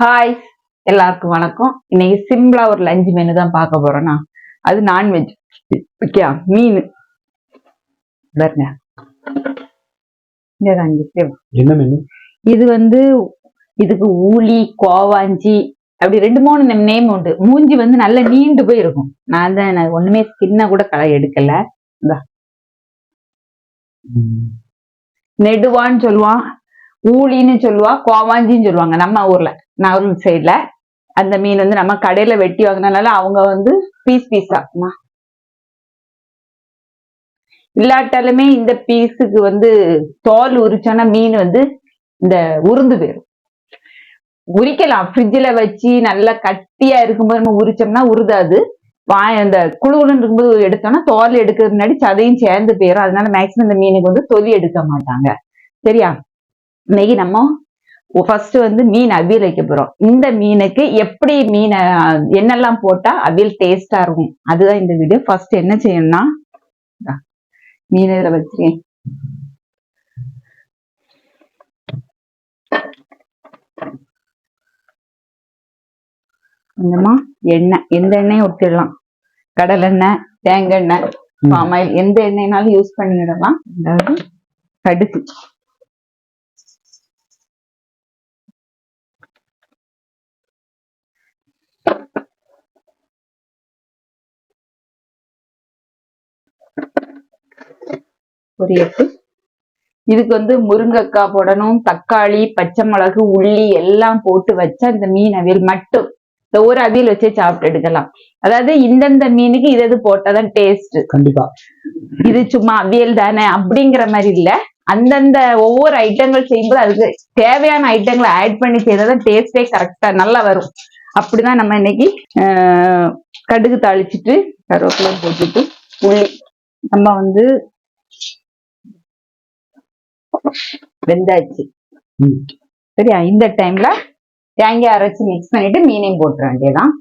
Hi எல்லாருக்கும் வணக்கம். இன்னைக்கு சிம்பிளா ஒரு லஞ்ச் மெனு தான் பார்க்க போறோம்னா அது நான்வெஜ் ஓகே மீன். இது வந்து இதுக்கு ஊளி கோவாஞ்சி அப்படி ரெண்டு மூணு நேம் உண்டு. மூஞ்சி வந்து நல்லா நீண்டு போய் இருக்கும் நான் தான் ஒண்ணுமே ஸ்கின்ன கூட களை எடுக்கல. நெடுவான்னு சொல்லுவான். ஊழின்னு சொல்லுவா கோவாஞ்சின்னு சொல்லுவாங்க. நம்ம ஊர்ல நாகூர் சைட்ல அந்த மீன் வந்து நம்ம கடையில வெட்டி வாங்கினால அவங்க வந்து பீஸ் பீஸா இல்லாட்டாலுமே இந்த பீஸுக்கு வந்து தோல் உரிச்சோன்னா மீன் வந்து இந்த உருந்து போயிடும் உரிக்கலாம். ஃப்ரிட்ஜில் வச்சு நல்லா கட்டியா இருக்கும்போது நம்ம உரிச்சோம்னா உருதாது. வா அந்த குழுன்னு இருக்கும்போது எடுத்தோம்னா தோல் எடுக்கிறது முன்னாடி சதையும் சேர்ந்து போயிடும் அதனால மேக்ஸிமம் இந்த மீனுக்கு வந்து தொலி எடுக்க மாட்டாங்க. சரியா? இன்னைக்கு நம்ம ஃபர்ஸ்ட் வந்து மீன் அவியல் வைக்க போறோம். இந்த மீனுக்கு எப்படி மீனை என்னெல்லாம் போட்டா அவியல் டேஸ்டா இருக்கும்? அதுதான் இந்த வீடியோ. ஃபர்ஸ்ட் என்ன செய்யணும்னா மீன் இதில் வச்சிருக்கேன். கொஞ்சமா எண்ணெய் எந்த எண்ணெயும் ஊற்றிடலாம் கடலெண்ணெய் தேங்காய் எண்ணெய் பாம் ஆயில் எந்த எண்ணெய்னாலும் யூஸ் பண்ணிடலாம். அதாவது கடுகு. ஒரு எட்டு இதுக்கு வந்து முருங்கைக்காய் போடணும் தக்காளி பச்சை மிளகு உள்ளி எல்லாம் போட்டு வச்சா இந்த மீன் அவியல் மட்டும். இந்த ஒரு அவியல் வச்சே சாப்பிட்டு எடுக்கலாம். அதாவது இந்தந்த மீனுக்கு இது இது போட்டாதான் டேஸ்ட் கண்டிப்பா. இது சும்மா அவியல் தானே அப்படிங்கிற மாதிரி இல்ல. அந்தந்த ஒவ்வொரு ஐட்டங்கள் செய்யும்போது அதுக்கு தேவையான ஐட்டங்களை ஆட் பண்ணி செய்தாதான் டேஸ்டே கரெக்டா நல்லா வரும். அப்படிதான் நம்ம இன்னைக்கு ஆஹ், கடுகு தாளிச்சிட்டு கருவேப்பிலை போட்டுட்டு உள்ளி நம்ம வந்து வெந்தாச்சு. சரியா? இந்த டைம்ல தேங்காய் அரைச்சு மிக்ஸ் பண்ணிட்டு மீனையும் போட்டுற வேண்டியதான்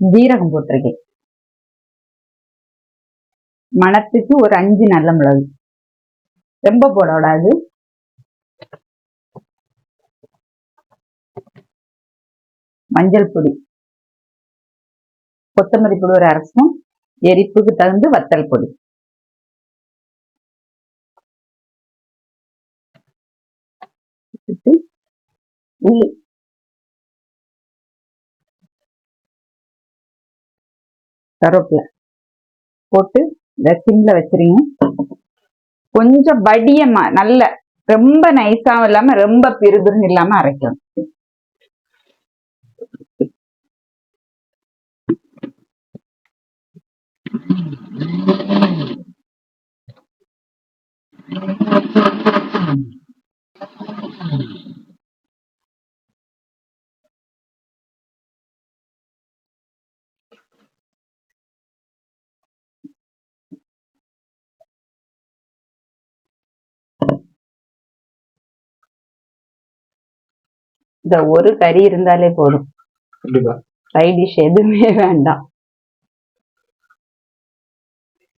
ஜீரகம் போட்டிருக்கேன். மணத்துக்கு ஒரு அஞ்சு நல்ல மிளகு. ரொம்ப போடக்கூடாது. மஞ்சள் பொடி. கொத்தமல்லி பொடி ஒரு அரை ஸ்பூன் எரிப்புக்கு தகுந்து வத்தல் பொடி. உள்ளி. கருவேப்பிலை போட்டு இந்த சிம்ல வச்சிருங்க. கொஞ்சம் வடியமா நல்ல ரொம்ப நைஸாகவும் இல்லாம ரொம்ப பிறுபிறுன்னு இல்லாம அரைக்கணும். இந்த ஒரு கறி இருந்தாலே போதும். சைட் டிஷ் எதுவுமே வேண்டாம்.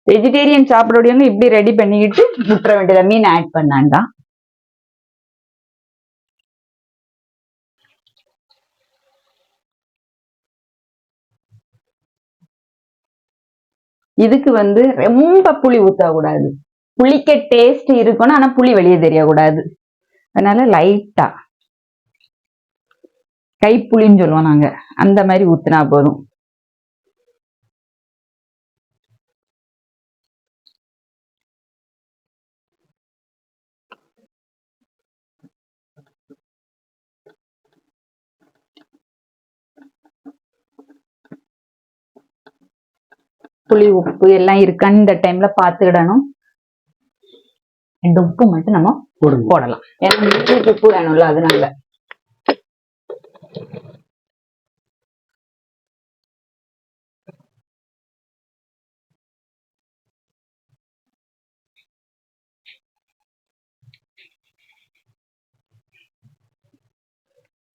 வெஜிடேரியன் சாப்பிடக்கூடியவங்க இப்படி ரெடி பண்ணிக்கிட்டு விட்டுற வேண்டியதா மீன் ஆட் பண்ணாண்டா. இதுக்கு வந்து ரொம்ப புளி ஊத்தக்கூடாது புளிக்க டேஸ்ட் இருக்கணும் ஆனா புளி வெளியே தெரியக்கூடாது. அதனால லைட்டா கைப்புளின்னு சொல்லுவோம் நாங்க. அந்த மாதிரி ஊத்துனா போதும். புளி உப்பு எல்லாம் இருக்கான்னு இந்த டைம்ல பாத்துக்கிடணும் இந்த உப்பு மட்டும் நம்ம போடலாம். ஏன்னா இட்லிக்கு உப்பு வேணும்ல அதனால.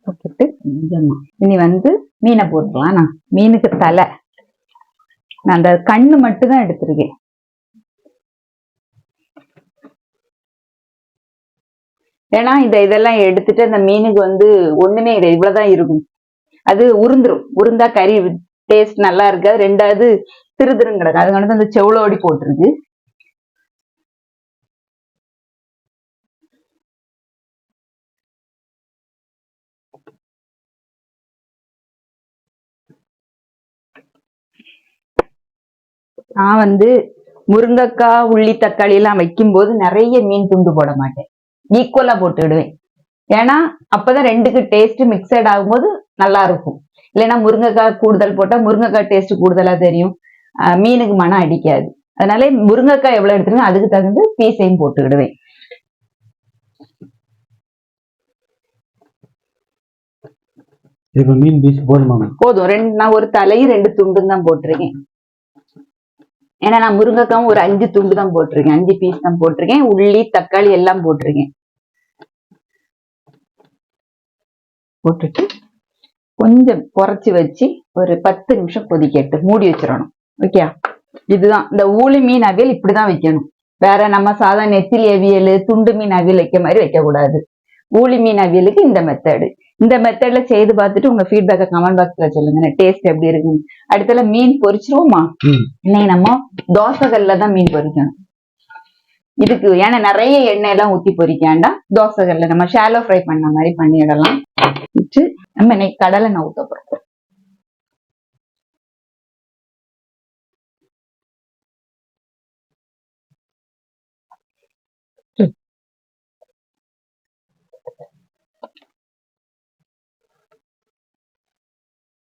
போட்டுட்டு இனி வந்து மீனை போட்டுக்கலாம் நான் மீனுக்கு தலை. நான் அந்த கண்ணு மட்டும் தான் எடுத்திருக்கேன். ஏன்னா இந்த இதெல்லாம் எடுத்துட்டு அந்த மீனுக்கு வந்து ஒண்ணுமே இல்லை இவ்வளவுதான் இருக்கும். அது உருந்துரும். உருந்தா கறி டேஸ்ட் நல்லா இருக்காது. ரெண்டாவது திரு திருன்னு கிடக்கும் அதுக்கு வந்து அந்த செவ்வளோடி போட்டிருக்கு. நான் வந்து முருங்கைக்காய் உள்ளி தக்காளி எல்லாம் வைக்கும்போது நிறைய மீன் துண்டு போட மாட்டேன். ஈக்குவலா போட்டுடுவேன். ஏன்னா அப்பதான் ரெண்டுக்கு டேஸ்ட் மிக்சட் ஆகும்போது நல்லா இருக்கும். இல்லைன்னா முருங்கைக்காய் கூடுதல் போட்டா முருங்கைக்காய் டேஸ்ட் கூடுதலா தெரியும். மீனுக்கு மனம் அடிக்காது. அதனால முருங்கைக்காய் எவ்வளவு எடுத்துருக்கோம் அதுக்கு தகுந்து பீஸையும் போட்டுக்கிடுவேன் போதும். ரெண்டு நான் ஒரு தலையும் ரெண்டு துண்டும் தான் போட்டிருக்கேன். ஏன்னா நான் முருங்கைக்காவும் ஒரு அஞ்சு துண்டு தான் போட்டிருக்கேன். அஞ்சு பீஸ் தான் போட்டிருக்கேன். உள்ளி தக்காளி எல்லாம் போட்டிருக்கேன். போட்டுட்டு கொஞ்சம் குறைச்சி வச்சு ஒரு பத்து நிமிஷம் கொதிக்கட்டு மூடி வச்சிடணும். ஓகே இதுதான். இந்த ஊளி மீன் அவியல் இப்படிதான் வைக்கணும். வேற நம்ம சாதா நெத்திலி அவியல் துண்டு மீன் அவியல் வைக்க மாதிரி வைக்க கூடாது ஊளி மீன் அவியலுக்கு இந்த மெத்தடு இந்த மெத்தட்ல செய்து பார்த்துட்டு உங்க ஃபீட்பேக்கை கமெண்ட் பாக்ஸ்ல சொல்லுங்க. டேஸ்ட் எப்படி இருக்குன்னு. அடுத்தல மீன் பொரிச்சிருவோமா. இன்னைக்கு நம்ம தோசைகள்ல தான் மீன் பொரிக்கணும். இதுக்கு ஏன்னா நிறைய எண்ணெய் எல்லாம் ஊத்தி பொரிக்காண்டா தோசைகள்ல நம்ம ஷாலோ ஃப்ரை பண்ண மாதிரி பண்ணிடலாம். வச்சு நம்ம இன்னைக்கு கடலை நான் ஊத்த போறோம்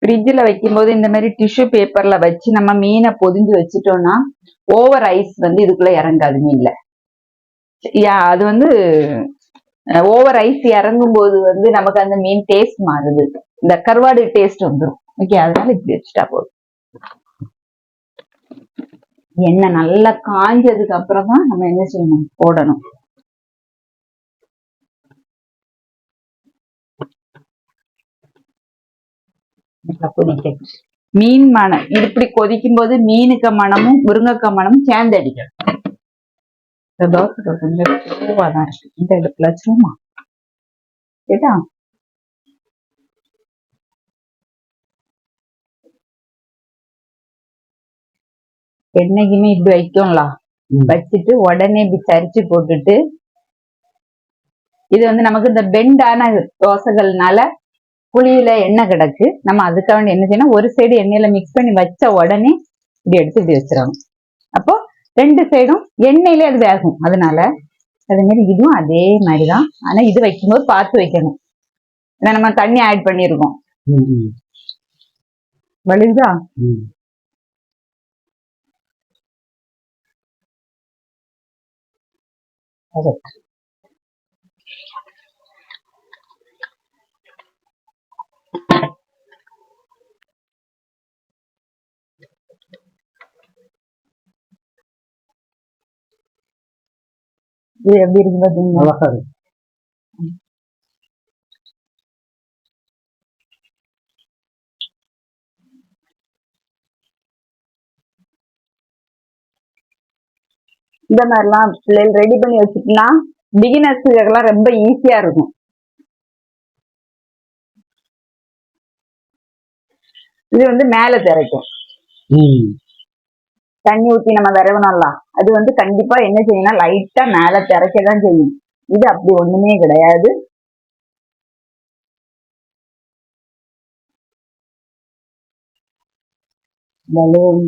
ஃப்ரிட்ஜில் வைக்கும்போது இந்த மாதிரி டிஷ்யூ பேப்பர்ல வச்சு நம்ம மீனை பொதிஞ்சு வச்சுட்டோம்னா ஓவர் ஐஸ் வந்து இதுக்குள்ள இறங்காது மீன்ல யா அது வந்து ஓவர் ஐஸ் இறங்கும் போது வந்து நமக்கு அந்த மீன் டேஸ்ட் மாறுது. இந்த கருவாடு டேஸ்ட் வந்துடும் ஓகே அதனால இப்படி வச்சுட்டா போதும். எண்ணெய் நல்லா காஞ்சதுக்கு அப்புறம் தான் நம்ம என்ன செய்யணும்? போடணும். நல்லா கொதிக்கட்டும். மீன் மனம் இப்படி கொதிக்கும் போது மீனுக்கு மனமும் முருங்கைக்காய் மனமும் சேர்ந்து அடிக்கும் இந்த தோசை கொஞ்சம் பூவா தான் இருக்கு. இந்த இடத்துல வச்சிருமா கேட்டா? என்னைக்குமே இப்படி வைக்கும்ல. வச்சுட்டு உடனே இப்படி சரிச்சு போட்டுட்டு இது வந்து நமக்கு இந்த பெண்டான தோசைகள்னால புளியில எண்ணெய் கிடக்கு. நம்ம அதுக்காக வேண்டி என்ன செய்யணும்? ஒரு சைடு எண்ணெயில மிக்ஸ் பண்ணி வச்ச உடனே இப்படி எடுத்து இப்படி வச்சிடணும். அப்போ ரெண்டு சைடும் எண்ணெயிலே அது வேகும். அதனால அதே மாதிரி இதுவும் அதே மாதிரிதான். ஆனா இது வைக்கும்போது பார்த்து வைக்கணும். ஏன்னா நம்ம தண்ணி ஆட் பண்ணியிருக்கோம் ம், ம், வலிதா ம். இது எப்படி இருக்கு பாத்தீங்களா அழகா இருக்கு. இந்த மாதிரிலாம் பிள்ளைகள் ரெடி பண்ணி வச்சுட்டுனா பிகினர்ஸுக்கெல்லாம் ரொம்ப ஈஸியா இருக்கும். இது வந்து மேல திரைக்கும் ம். தண்ணி ஊத்தி நம்ம விரவணும்ல அது வந்து கண்டிப்பா என்ன செய்யணும்னா லைட்டா மேல திறக்க தான் செய்யும். இது அப்படி ஒண்ணுமே கிடையாது. பலூன்.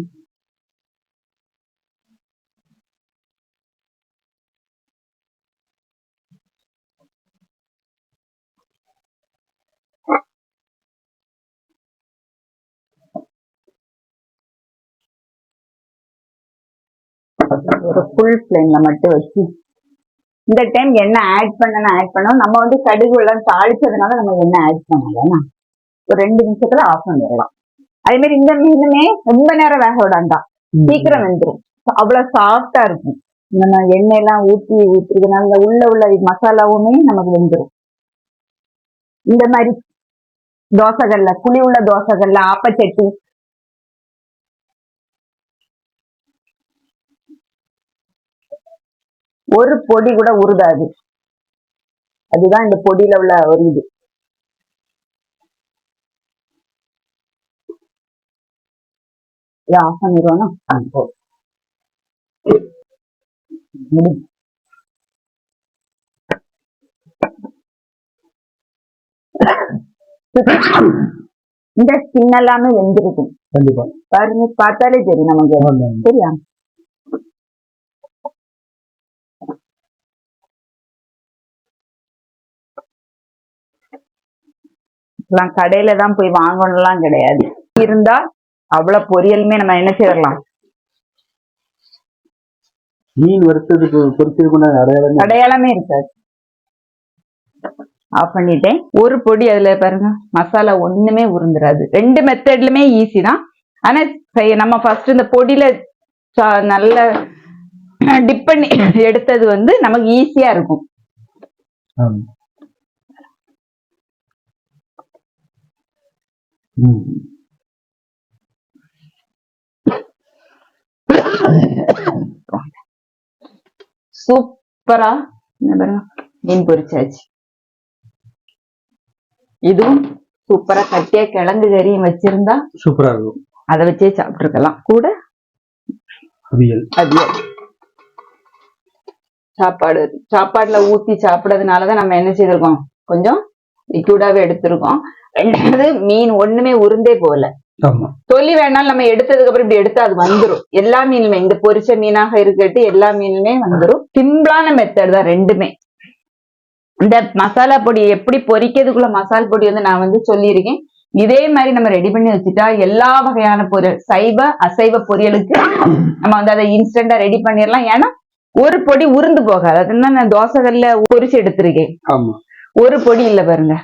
ஒரு ஃபுல் ஃப்ளேம்ல மட்டும் வச்சு. இந்த டைம் எண்ணெய் ஆட் பண்ணணும் ஆட் பண்ணோம் நம்ம வந்து கடுகு எல்லாம் தாளிச்சதுனால நம்ம எண்ணெய் ஆட் பண்ணலாம் ஒரு ரெண்டு நிமிஷத்துல ஆஃப் பண்ணிடலாம் அதே மாதிரி இந்த மீனுமே ரொம்ப நேரம் வேக விடாண்டா ம். சீக்கிரம் வெந்துரும். அவ்வளவு சாஃப்டா இருக்கும். நம்ம எண்ணெய் எல்லாம் ஊத்தி ஊத்துறதுனால இந்த உள்ள உள்ள மசாலாவுமே நமக்கு வெந்துரும். இந்த மாதிரி தோசைகள்ல புளி உள்ள தோசைகள்ல ஆப்பச்சட்டி ஒரு பொடி கூட உருதாது. அதுதான் இந்த பொடியில உள்ள ஒரு இது. ஆஃப். இந்த ஸ்கின் எல்லாமே வெந்திருக்கும். பாருங்க பார்த்தாலே தெரியும் நமக்கு. சரியா? எல்லாம் கடையில தான் போய் வாங்கணும்லாம் கிடையாது. இருந்தா அவ்வளவு பொரியலுமே நம்ம என்ன செய்யலாம் மீன் வறுத்ததுக்கு பொரிச்சதுக்குள்ள அடையாளமே அடையாளமே இருக்காது. ஆஃப் பண்ணிட்டேன். ஒரு பொடி அதுல பாருங்க மசாலா ஒண்ணுமே உருந்துராது. ரெண்டு மெத்தட்லுமே ஈஸி தான். ஆனா நம்ம ஃபர்ஸ்ட் இந்த பொடியில நல்ல டிப் பண்ணி எடுத்தது வந்து நமக்கு ஈஸியா இருக்கும். சூப்பரா. பாருங்க மீன் பொரிச்சாச்சு. இதுவும் சூப்பரா கட்டியா கிழங்கு கறியும் வச்சிருந்தா சூப்பரா இருக்கும். அதை வச்சே சாப்பிட்டுருக்கலாம். கூட அவியல். அவியல். சாப்பாடு சாப்பாடுல ஊத்தி சாப்பிடறதுனாலதான் நம்ம என்ன செய்திருக்கோம்? கொஞ்சம் லிக்விடாவே எடுத்திருக்கோம். ரெண்டாவது மீன் ஒண்ணுமே உருண்டே போகல. ஆமா. தொல்லி வேணாலும் நம்ம எடுத்ததுக்கு அப்புறம் இப்படி எடுத்து அது வந்துரும். எல்லா மீனுமே இந்த பொரிச்ச மீனாக இருக்கட்டும் எல்லா மீனுமே வந்துரும். சிம்பிளான மெத்தட் தான் ரெண்டுமே. இந்த மசாலா பொடி எப்படி பொரிக்கிறதுக்குள்ள மசால் பொடி வந்து நான் வந்து சொல்லியிருக்கேன். இதே மாதிரி நம்ம ரெடி பண்ணி வச்சுட்டா எல்லா வகையான பொரியல் சைவ அசைவ பொரியலுக்கு நம்ம வந்து அதை இன்ஸ்டன்டா ரெடி பண்ணிடலாம். ஏன்னா ஒரு பொடி உருந்து போகாது. அதுதான் நான் தோசைகள்ல பொரிச்சு எடுத்திருக்கேன். ஒரு பொடி இல்ல பாருங்க.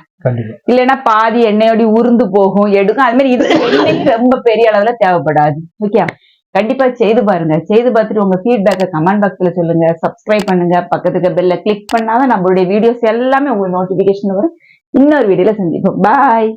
இல்லைன்னா பாதி எண்ணெயோடி உருந்து போகும் எடுக்கும். அது மாதிரி இது ரொம்ப பெரிய அளவுல தேவைப்படாது. ஓகே கண்டிப்பா செய்து பாருங்க. செய்து பார்த்துட்டு உங்க ஃபீட்பேக்கை கமெண்ட் பாக்ஸ்ல சொல்லுங்க. சப்ஸ்கிரைப் பண்ணுங்க. பக்கத்துக்கு பெல்ல கிளிக் பண்ணாதான் நம்மளுடைய வீடியோஸ் எல்லாமே உங்களுக்கு நோட்டிபிகேஷன் வரும். இன்னொரு வீடியோல சந்திப்போம். பாய்